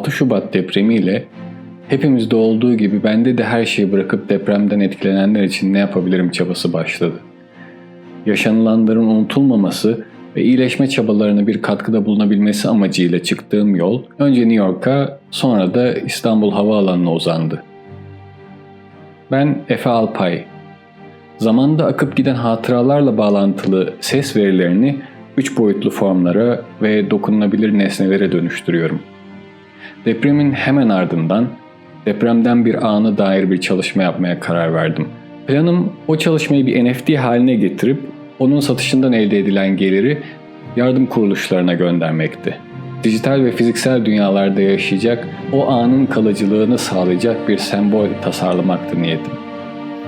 6 Şubat depremiyle hepimizde olduğu gibi bende de her şeyi bırakıp depremden etkilenenler için ne yapabilirim çabası başladı. Yaşanılanların unutulmaması ve iyileşme çabalarına bir katkıda bulunabilmesi amacıyla çıktığım yol önce New York'a sonra da İstanbul Havaalanı'na uzandı. Ben Efe Alpay. Zamanda akıp giden hatıralarla bağlantılı ses verilerini üç boyutlu formlara ve dokunulabilir nesnelere dönüştürüyorum. Depremin hemen ardından depremden bir anı dair bir çalışma yapmaya karar verdim. Planım o çalışmayı bir NFT haline getirip onun satışından elde edilen geliri yardım kuruluşlarına göndermekti. Dijital ve fiziksel dünyalarda yaşayacak, o anın kalıcılığını sağlayacak bir sembol tasarlamaktı niyetim.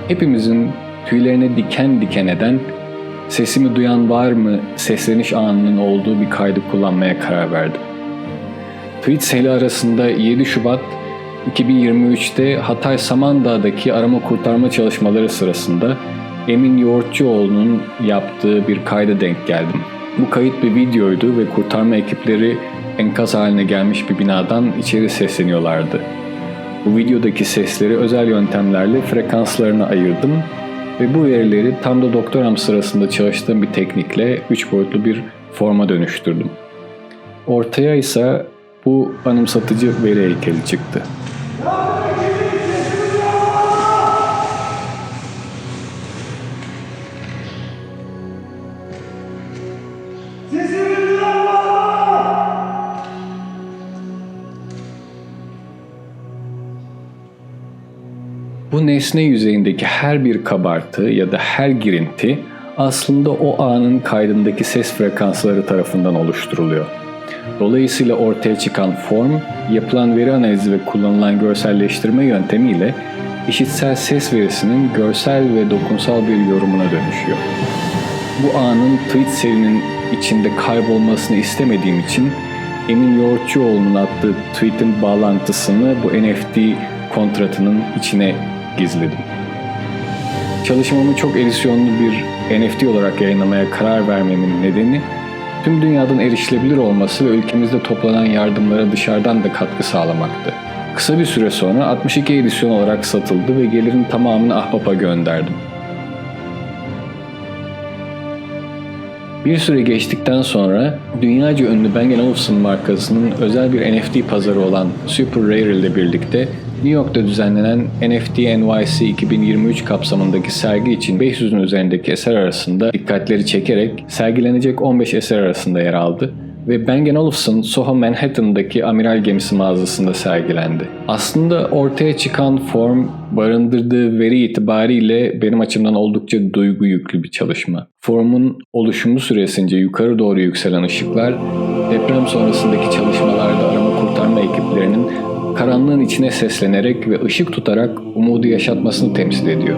Hepimizin tüylerine diken diken eden, sesimi duyan var mı sesleniş anının olduğu bir kaydı kullanmaya karar verdim. Tweet seli arasında 7 Şubat 2023'te Hatay Samandağ'daki arama kurtarma çalışmaları sırasında Emin Yoğurtçuoğlu'nun yaptığı bir kayda denk geldim. Bu kayıt bir videoydu ve kurtarma ekipleri enkaz haline gelmiş bir binadan içeri sesleniyorlardı. Bu videodaki sesleri özel yöntemlerle frekanslarına ayırdım ve bu verileri tam da doktoram sırasında çalıştığım bir teknikle 3 boyutlu bir forma dönüştürdüm. Ortaya ise bu anımsatıcı veri heykeli çıktı. Bu nesne yüzeyindeki her bir kabartı ya da her girinti aslında o anın kaydındaki ses frekansları tarafından oluşturuluyor. Dolayısıyla ortaya çıkan form, yapılan veri analizi ve kullanılan görselleştirme yöntemiyle işitsel ses verisinin görsel ve dokunsal bir yorumuna dönüşüyor. Bu anın tweet serinin içinde kaybolmasını istemediğim için Emin Yoğurtçuoğlu'nun attığı tweet'in bağlantısını bu NFT kontratının içine gizledim. Çalışmamı çok edisyonlu bir NFT olarak yayınlamaya karar vermemin nedeni tüm dünyadan erişilebilir olması ve ülkemizde toplanan yardımlara dışarıdan da katkı sağlamaktı. Kısa bir süre sonra 62 edisyon olarak satıldı ve gelirin tamamını Ahbap'a gönderdim. Bir süre geçtikten sonra dünyaca ünlü Bang Olufsen markasının özel bir NFT pazarı olan Super Rare ile birlikte New York'ta düzenlenen NFT NYC 2023 kapsamındaki sergi için 500'ün üzerindeki eser arasında dikkatleri çekerek sergilenecek 15 eser arasında yer aldı ve Bang Olufsen Soho Manhattan'daki amiral gemisi mağazasında sergilendi. Aslında ortaya çıkan form barındırdığı veri itibariyle benim açımdan oldukça duygu yüklü bir çalışma. Formun oluşumu süresince yukarı doğru yükselen ışıklar deprem sonrasındaki çalışmalarda arama kurtarma ekiplerinin karanlığın içine seslenerek ve ışık tutarak umudu yaşatmasını temsil ediyor.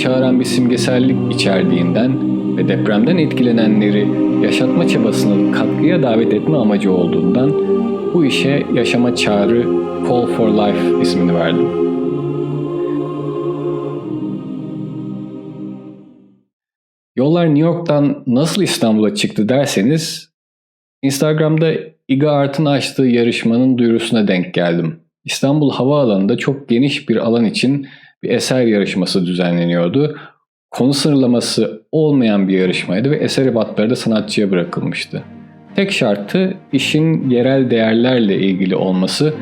Çağıran bir simgesellik içerdiğinden ve depremden etkilenenleri yaşatma çabasını katkıya davet etme amacı olduğundan bu işe yaşama çağrı Call for Life ismini verdim. Yollar New York'tan nasıl İstanbul'a çıktı derseniz Instagram'da Iga Art'ın açtığı yarışmanın duyurusuna denk geldim. İstanbul Havaalanı'nda çok geniş bir alan için bir eser yarışması düzenleniyordu. Konu sınırlaması olmayan bir yarışmaydı ve eser ebatları da sanatçıya bırakılmıştı. Tek şartı işin yerel değerlerle ilgili olması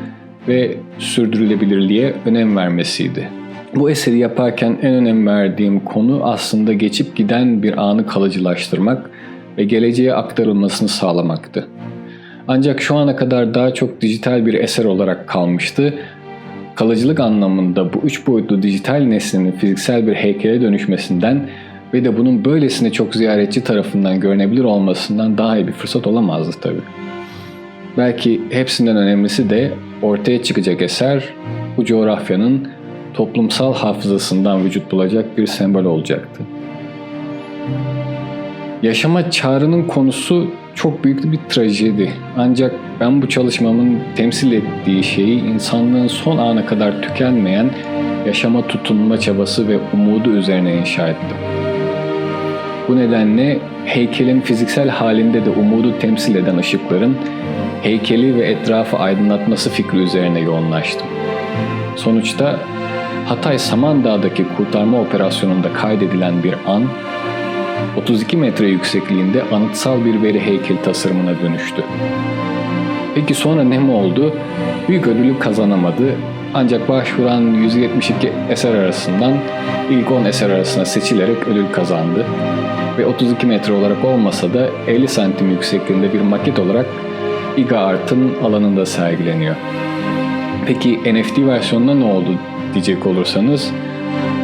ve sürdürülebilirliğe önem vermesiydi. Bu eseri yaparken en önem verdiğim konu aslında geçip giden bir anı kalıcılaştırmak ve geleceğe aktarılmasını sağlamaktı. Ancak şu ana kadar daha çok dijital bir eser olarak kalmıştı kalıcılık anlamında bu üç boyutlu dijital nesnenin fiziksel bir heykele dönüşmesinden ve de bunun böylesine çok ziyaretçi tarafından görünebilir olmasından daha iyi bir fırsat olamazdı tabi. Belki hepsinden önemlisi de ortaya çıkacak eser bu coğrafyanın toplumsal hafızasından vücut bulacak bir sembol olacaktı. Yaşama çağrının konusu çok büyük bir trajedi. Ancak ben bu çalışmamın temsil ettiği şeyi insanlığın son ana kadar tükenmeyen yaşama tutunma çabası ve umudu üzerine inşa ettim. Bu nedenle heykelin fiziksel halinde de umudu temsil eden ışıkların heykeli ve etrafı aydınlatması fikri üzerine yoğunlaştım. Sonuçta Hatay Samandağ'daki kurtarma operasyonunda kaydedilen bir an 32 metre yüksekliğinde anıtsal bir veri heykel tasarımına dönüştü. Peki sonra ne mi oldu? Büyük ödülü kazanamadı ancak başvuran 172 eser arasından ilk 10 eser arasına seçilerek ödül kazandı ve 32 metre olarak olmasa da 50 santim yüksekliğinde bir maket olarak İGA Art'ın alanında sergileniyor. Peki NFT versiyonunda ne oldu diyecek olursanız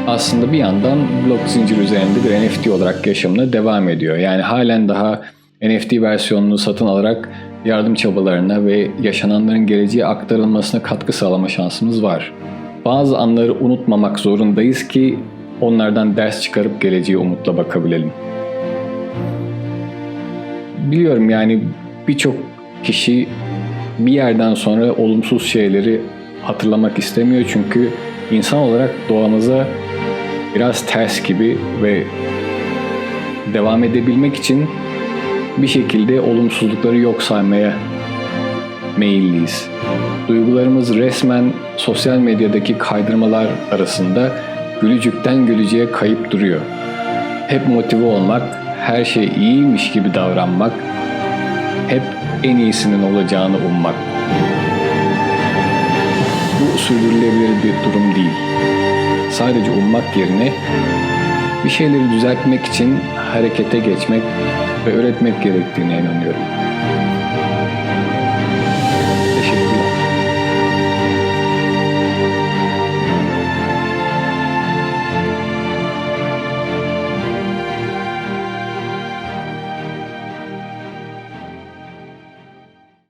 aslında bir yandan blok zincir üzerinde bir NFT olarak yaşamına devam ediyor. Yani halen daha NFT versiyonunu satın alarak yardım çabalarına ve yaşananların geleceğe aktarılmasına katkı sağlama şansımız var. Bazı anları unutmamak zorundayız ki onlardan ders çıkarıp geleceğe umutla bakabilelim. Biliyorum yani birçok kişi bir yerden sonra olumsuz şeyleri hatırlamak istemiyor çünkü insan olarak doğamıza biraz ters gibi ve devam edebilmek için bir şekilde olumsuzlukları yok saymaya meyilliyiz. Duygularımız resmen sosyal medyadaki kaydırmalar arasında gülücükten gülücüğe kayıp duruyor. Hep motive olmak, her şey iyiymiş gibi davranmak, hep en iyisinin olacağını ummak. Sürdürülebilir bir durum değil. Sadece ummak yerine bir şeyleri düzeltmek için harekete geçmek ve öğretmek gerektiğine inanıyorum.